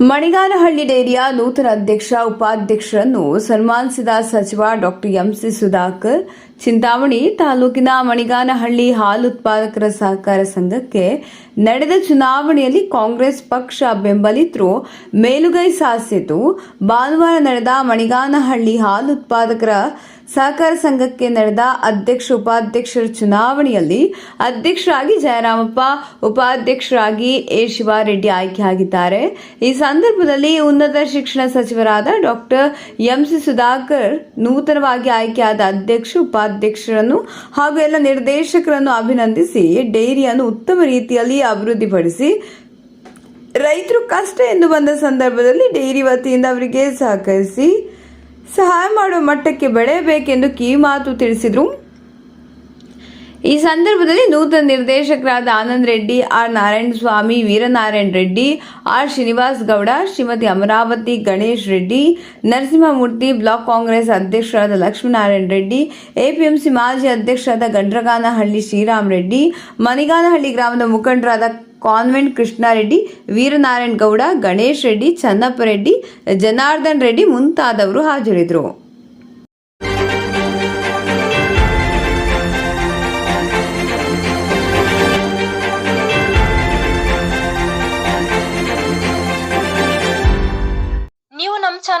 ಮಣಿಗಾನಹಳ್ಳಿ ಡೇರಿಯ ನೂತನ ಅಧ್ಯಕ್ಷ, ಉಪಾಧ್ಯಕ್ಷರನ್ನು ಸನ್ಮಾನಿಸಿದ ಸಚಿವ ಡಾಕ್ಟರ್ ಎಂಸಿ ಸುಧಾಕರ್, ಚಿಂತಾಮಣಿ ತಾಲೂಕಿನ ಮಣಿಗಾನಹಳ್ಳಿ ಹಾಲು ಉತ್ಪಾದಕರ ಸಹಕಾರ ಸಂಘಕ್ಕೆ ನಡೆದ ಚುನಾವಣೆಯಲ್ಲಿ ಕಾಂಗ್ರೆಸ್ ಪಕ್ಷ ಬೆಂಬಲಿತರು ಮೇಲುಗೈ ಸಾಧಿಸಿತು ಭಾನುವಾರ ನಡೆದ ಮಣಿಗಾನಹಳ್ಳಿ ಹಾಲು ಉತ್ಪಾದಕರ ಸಹಕಾರ ಸಂಘಕ್ಕೆ ನಡೆದ ಅಧ್ಯಕ್ಷ ಉಪಾಧ್ಯಕ್ಷರ ಚುನಾವಣೆಯಲ್ಲಿ ಅಧ್ಯಕ್ಷರಾಗಿ ಜಯರಾಮಪ್ಪ, ಉಪಾಧ್ಯಕ್ಷರಾಗಿ ಎ. ಶಿವಾರೆಡ್ಡಿ ಆಯ್ಕೆಯಾಗಿದ್ದಾರೆ ಈ ಸಂದರ್ಭದಲ್ಲಿ ಉನ್ನತ ಶಿಕ್ಷಣ ಸಚಿವರಾದ ಡಾಕ್ಟರ್ ಎಂ. ಸಿ. ಸುಧಾಕರ್ ನೂತನವಾಗಿ ಆಯ್ಕೆಯಾದ ಅಧ್ಯಕ್ಷ, ಉಪಾಧ್ಯಕ್ಷರನ್ನು ಹಾಗೂ ಎಲ್ಲ ನಿರ್ದೇಶಕರನ್ನು ಅಭಿನಂದಿಸಿ ಡೈರಿಯನ್ನು ಉತ್ತಮ ರೀತಿಯಲ್ಲಿ ಅಭಿವೃದ್ಧಿಪಡಿಸಿ ರೈತರು ಕಷ್ಟ ಎಂದು ಬಂದ ಸಂದರ್ಭದಲ್ಲಿ ಡೈರಿ ವತಿಯಿಂದ ಅವರಿಗೆ ಸಹಕರಿಸಿ ಸಹಾಯ ಮಾಡುವ ಮಟ್ಟಕ್ಕೆ ಬೆಳೆಯಬೇಕೆಂದು ಕಿವಿಮಾತು ತಿಳಿಸಿದರು. ಈ ಸಂದರ್ಭದಲ್ಲಿ ನೂತನ ನಿರ್ದೇಶಕರಾದ Anand Reddy, R Narayana Swamy Veeranarayana Reddy, R Srinivas Gowda, Shrimati Amaravathi Ganesh Reddy, Narasimhamurthy block Congress ಅಧ್ಯಕ್ಷರಾದ ಲಕ್ಷ್ಮೀನಾರಾಯಣ ರೆಡ್ಡಿ, ಎಪಿಎಂಸಿ ಮಾಜಿ ಅಧ್ಯಕ್ಷರಾದ ಗಂಡ್ರಗಾನಹಳ್ಳಿ ಶ್ರೀರಾಮ್ ರೆಡ್ಡಿ ಮನಿಗಾನಹಳ್ಳಿ ಗ್ರಾಮದ ಮುಖಂಡರಾದ ಕಾನ್ವೆಂಟ್ ಕೃಷ್ಣಾರೆಡ್ಡಿ, ವೀರನಾರಾಯಣ ಗೌಡ, ಗಣೇಶ್ ರೆಡ್ಡಿ, ಚನ್ನಪ್ಪ ರೆಡ್ಡಿ, ಜನಾರ್ದನ್ ರೆಡ್ಡಿ ಮುಂತಾದವರು ಹಾಜರಿದ್ದರು.